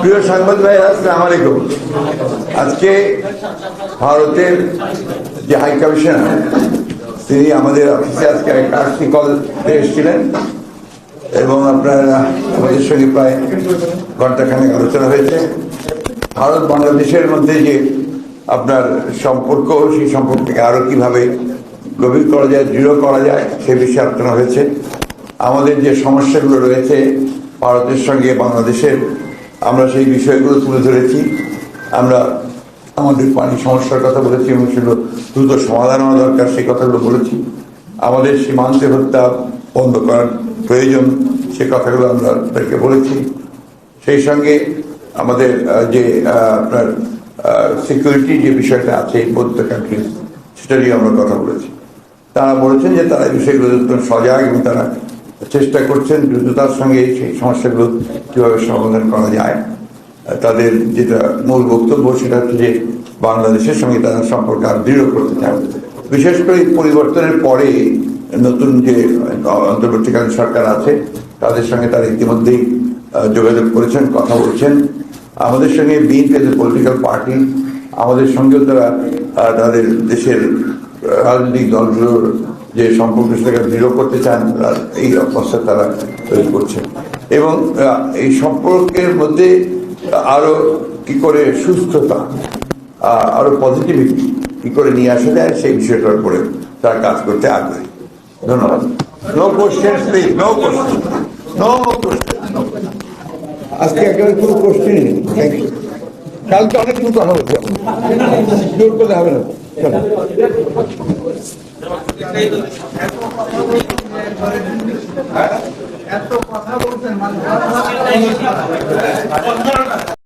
প্রিয় সাংবাদিক ভাই, আসসালাম আলাইকুম। আজকে ভারতের যে হাই কমিশনার, তিনি আমাদের অফিসে আজকে কার্সি কল এসেছিলেন এবং আপনার, আমাদের সঙ্গে প্রায় ঘন্টাখানেক আলোচনা হয়েছে। ভারত বাংলাদেশের মধ্যে যে আপনার সম্পর্ক, সেই সম্পর্ককে আরও কীভাবে গভীর করা যায়, দৃঢ় করা যায়, সে বিষয়ে আলোচনা হয়েছে। আমাদের যে সমস্যাগুলো রয়েছে ভারতের সঙ্গে বাংলাদেশের, আমরা সেই বিষয়গুলো তুলে ধরেছি। আমরা আমাদের পানি সমস্যার কথা বলেছি এবং সেগুলো দ্রুত সমাধান হওয়া দরকার, সেই কথাগুলো বলেছি। আমাদের সীমান্তে হত্যা বন্ধ করার প্রয়োজন, সে কথাগুলো আমরা তাদেরকে বলেছি। সেই সঙ্গে আমাদের যে আপনার সিকিউরিটি যে বিষয়টা আছে বৌদ্ধ কান্ট্রি সেটা নিয়ে আমরা কথা বলেছি। তারা বলেছেন যে তারা এই বিষয়গুলো সজাগ এবং তারা চেষ্টা করছেন দ্রুততার সঙ্গে সেই সমস্যাগুলো কীভাবে সমাধান করা যায়। তাদের যেটা মূল বক্তব্য সেটা হচ্ছে যে বাংলাদেশের সঙ্গে তারা সম্পর্ক আর দৃঢ় করতে চান। বিশেষ করে পরিবর্তনের পরে নতুন যে অন্তর্বর্তীকালীন সরকার আছে, তাদের সঙ্গে তারা ইতিমধ্যেই যোগাযোগ করেছেন, কথা বলছেন। আমাদের সঙ্গে বিএনপি পলিটিক্যাল পার্টি আমাদের সঙ্গেও তারা তাদের দেশের রাজনৈতিক দলগুলোর যে সম্পর্ক সেটাকে দৃঢ় করতে চান এই অবস্থা তারা তৈরি করছে। এবং এই সম্পর্কের মধ্যে আরও কি করে সুস্থতা আরও পজিটিভিটি কি করে নিয়ে আসা যায়, সেই বিষয়টার উপরে তারা কাজ করতে আগ্রহী। ধন্যবাদ। No question please no question no question আজকে একেবারে কোনো কোশ্চেনই নেই। থ্যাংক ইউ কালকে অনেক কিছু কথা বলছি জোর করলে হবে না। এত কথা বলছেন মানে